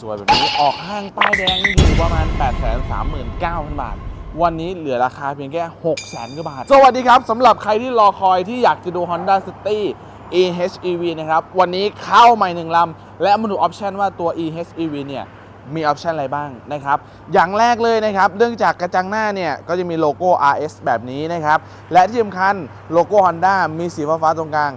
สวยๆ แบบนี้ออกห้างป้ายแดงอยู่ประมาณ 8 3 9 0 0 0 บาท วันนี้เหลือราคาเพียงแค่6 0 0 0 0 0กว่าบาท สวัสดีครับสำหรับใครที่รอคอยที่อยากจะดู Honda City EHEV นะครับ วันนี้เข้าใหม่หนึ่งลำ และมาดูออปชันว่าตัว EHEV เนี่ยมีออปชันอะไรบ้างนะครับ อย่างแรกเลยนะครับ เรื่องจากกระจังหน้าเนี่ยก็จะมีโลโก้ RS แบบนี้นะครับ และที่สำคัญโลโก้ Honda มีสีฟ้าๆตรงกลาง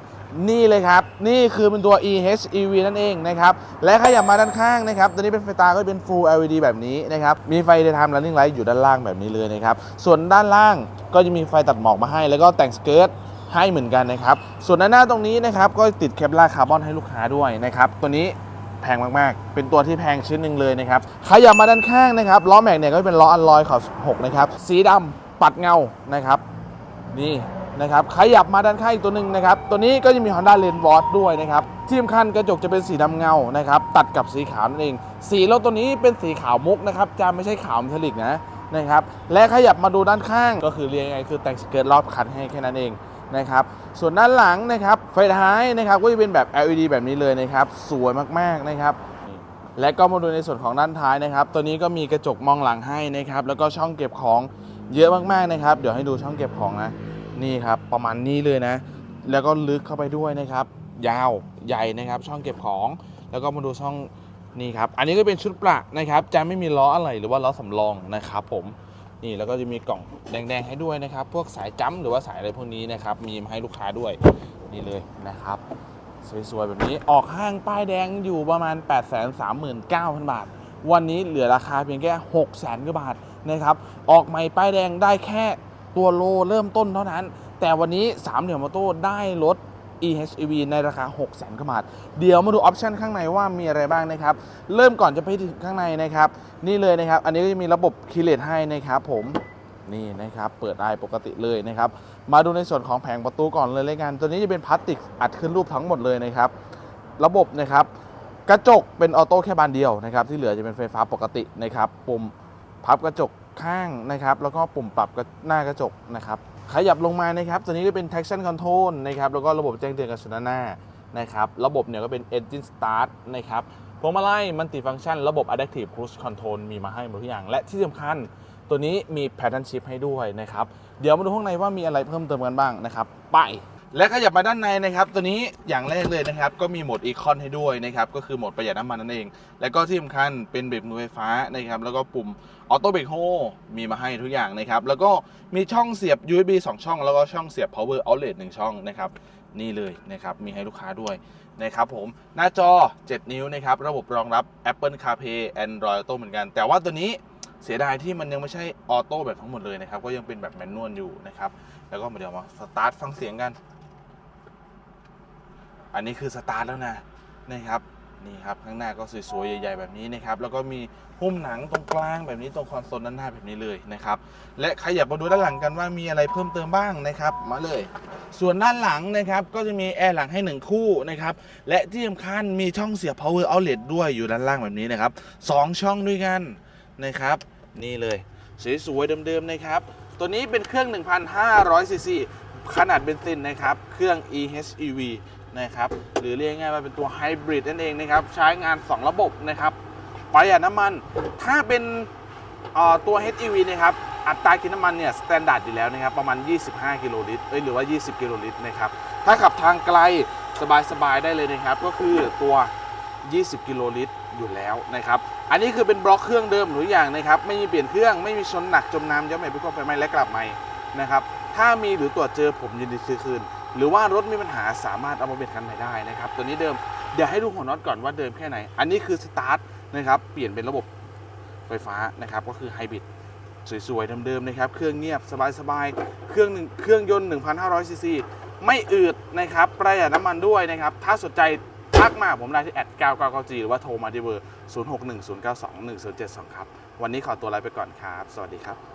นี่เลยครับ นี่คือเป็นตัว EHEV นั่นเองนะครับ และขยับมาด้านข้างนะครับ ตัวนี้เป็นไฟตาก็จะเป็น Full LED แบบนี้นะครับ มีไฟ Daytime Running Light อยู่ด้านล่างแบบนี้เลยนะครับ ส่วนด้านล่างก็จะมีไฟตัดหมอกมาให้ แล้วก็แต่งสเกิร์ตให้เหมือนกันนะครับ ส่วนด้านหน้าตรงนี้นะครับ ก็ติดเคปลาคาร์บอนให้ลูกค้าด้วยนะครับ ตัวนี้แพงมาก ๆ เป็นตัวที่แพงชิ้นหนึ่งเลยนะครับ ขยับมาด้านข้างนะครับ ล้อแม็กเนี่ยก็เป็นล้ออัลลอยขอบ16 นะครับ สีดำปัดเงา นะครับ นี่ นะครับขยับมาด้านข้างอีกตัวหนึ่งนะครับ ตัวนี้ก็จะมี Honda l a n w a t ด้วยนะครับ ที่สำคัญกระจกจะเป็นสีดำเงานะครับ ตัดกับสีขาวนั่นเอง สีรถตัวนี้เป็นสีขาวมุกนะครับ จะไม่ใช่ขาวเมทัลลิกนะนะครับ และขยับมาดูด้านข้างก็คือเรียกไงคือแต่งสเกิร์ตรอบคันให้แค่นั้นเองนะครับส่วนด้านหลังนะครับไฟท้ายนะครับก็จะเป็นแบบ LED แบบนี้เลยนะครับ สวยมากๆนะครับ และก็มาดูในส่วนของด้านท้ายนะครับ ตัวนี้ก็มีกระจกมองหลังให้นะครับ แล้วก็ช่องเก็บของเยอะมากๆนะครับ เดี๋ยวให้ดูช่องเก็บของนะ นี่ครับประมาณนี้เลยนะ แล้วก็ลึกเข้าไปด้วยนะครับ ยาวใหญ่นะครับ ช่องเก็บของ แล้วก็มาดูช่องนี่ครับ อันนี้ก็เป็นชุดประนะครับ จะไม่มีล้ออะไรหรือว่าล้อสำรองนะครับผมนี่แล้วก็จะมีกล่องแดง ๆ ให้ด้วยนะครับ พวกสายจัมหรือว่าสายอะไรพวกนี้นะครับ มีมาให้ลูกค้าด้วยนี่เลยนะครับ สวย ๆ แบบนี้ออกห้างป้ายแดงอยู่ประมาณ 8 3 9 0 0 0 บาท วันนี้เหลือราคาเพียงแค่ 6 0 0 0 0กว่าบาทนะครับ ออกใหม่ป้ายแดงได้แค่ ตัวโลเริ่มต้นเท่านั้น แต่วันนี้ 3 เหลี่ยมมอโต้ได้รถ EHEV ในราคา 6 0 0 0 0 0กว่าบาท เดี๋ยวมาดูออปชันข้างในว่ามีอะไรบ้างนะครับ เริ่มก่อนจะไปถึงข้างในนะครับ นี่เลยนะครับ อันนี้ก็จะมีระบบคีเลตให้นะครับผมนี่นะครับ เปิดได้ปกติเลยนะครับ มาดูในส่วนของแผงประตูก่อนเลยเลยกัน ตัวนี้จะเป็นพลาสติกอัดขึ้นรูปทั้งหมดเลยนะครับ ระบบนะครับกระจกเป็นออโต้แค่บานเดียวนะครับ ที่เหลือจะเป็นไฟฟ้าปกตินะครับปุ่มพับกระจก ข้างนะครับแล้วก็ปุ่มปรับกระหน้ากระจกนะครับขยับลงมานะครับตัวนี้ก็เป็น traction control นะครับแล้วก็ระบบแจ้งเตือนกระสุนด้านหน้านะครับระบบเนี่ยก็เป็น engine start นะครับพวงมาลัยมันติฟังก์ชันระบบ adaptive cruise control มีมาให้หมดทุกอย่าง และที่สำคัญตัวนี้มี pattern shift ให้ด้วยนะครับ เดี๋ยวมาดูข้างในว่ามีอะไรเพิ่มเติมกันบ้างนะครับ ไป และขยับมาด้านในนะครับ ตัวนี้อย่างแรกเลยนะครับ ก็มีโหมดอีคอนให้ด้วยนะครับ ก็คือโหมดประหยัดน้ำมันนั่นเอง และก็ที่สำคัญเป็นเบรกมือไฟฟ้านะครับ แล้วก็ปุ่มออโต้เบรกโฮมีมาให้ทุกอย่างนะครับ แล้วก็มีช่องเสียบ USB 2 ช่อง แล้วก็ช่องเสียบ power outlet 1 ช่องนะครับ นี่เลยนะครับ มีให้ลูกค้าด้วยนะครับผม หน้าจอ 7 นิ้วนะครับ ระบบรองรับ Apple CarPlay Android Auto เหมือนกัน แต่ว่าตัวนี้เสียดายที่มันยังไม่ใช่ออโต้แบบทั้งหมดเลยนะครับ ก็ยังเป็นแบบแมนนวลอยู่นะครับ แล้วก็เดี๋ยวมาสตาร์ทฟังเสียงกัน อันนี้คือสตาร์ทแล้วนะนะครับนี่ครับข้างหน้าก็สวยๆใหญ่ ๆ แบบนี้นะครับแล้วก็มีหุ้มหนังตรงกลางแบบนี้ตรงคอนโซลด้านหน้าแบบนี้เลยนะครับและขยับมาดูด้านหลังกันว่ามีอะไรเพิ่มเติมบ้างนะครับมาเลย ส่วนด้านหลังนะครับก็จะมีแอร์หลังให้หนึ่งคู่นะครับและที่สำคัญมีช่องเสียบ power outlet ด้วยอยู่ด้านล่างแบบนี้นะครับสองช่องด้วยกันนะครับ นี่เลยสวยๆเดิมๆนะครับตัวนี้เป็นเครื่อง 1,500ซีซีขนาดเบนซินนะครับ เครื่อง EHEV นะครับหรือเรียกง่ายๆว่าเป็นตัวไฮบริดนั่นเองนะครับใช้งาน 2 ระบบนะครับประหยัดน้ำมันถ้าเป็นเอ่อตัว HEV นะครับอัตรากินน้ำมันเนี่ยสแตนดาร์ดอยู่แล้วนะครับประมาณ 25 กิโลลิตรเอ้ยหรือว่า 20 กิโลลิตรนะครับถ้าขับทางไกลสบายๆได้เลยนะครับก็คือตัว 20 กิโลลิตรอยู่แล้วนะครับ อันนี้คือเป็นบล็อกเครื่องเดิมหรืออย่างนะครับ ไม่มีเปลี่ยนเครื่อง ไม่มีชนหนักจมน้ำย้อมใหม่พิกไฟไหม้และกลับใหม่นะครับ ถ้ามีหรือตรวจเจอผมยินดีซื้อคืน หรือว่ารถมีปัญหาสามารถเอามาเปลี่ยนคันใหม่ได้นะครับ ตัวนี้เดิมเดี๋ยวให้ดูหัวน็อตก่อนว่าเดิมแค่ไหน อันนี้คือสตาร์ทนะครับ เปลี่ยนเป็นระบบไฟฟ้านะครับ ก็คือไฮบริดสวยๆเดิมๆนะครับ เครื่องเงียบสบายๆ เครื่องหนึ่งเครื่องยนต์ 1,500ซีซีไม่อืดนะครับ ประหยัดน้ำมันด้วยนะครับ ถ้าสนใจทักมาผมได้ที่แอด999 g หรือว่าโทรมาที่เบอร์ 0610921072 ครับ วันนี้ขอตัวลาไปก่อนครับ สวัสดีครับ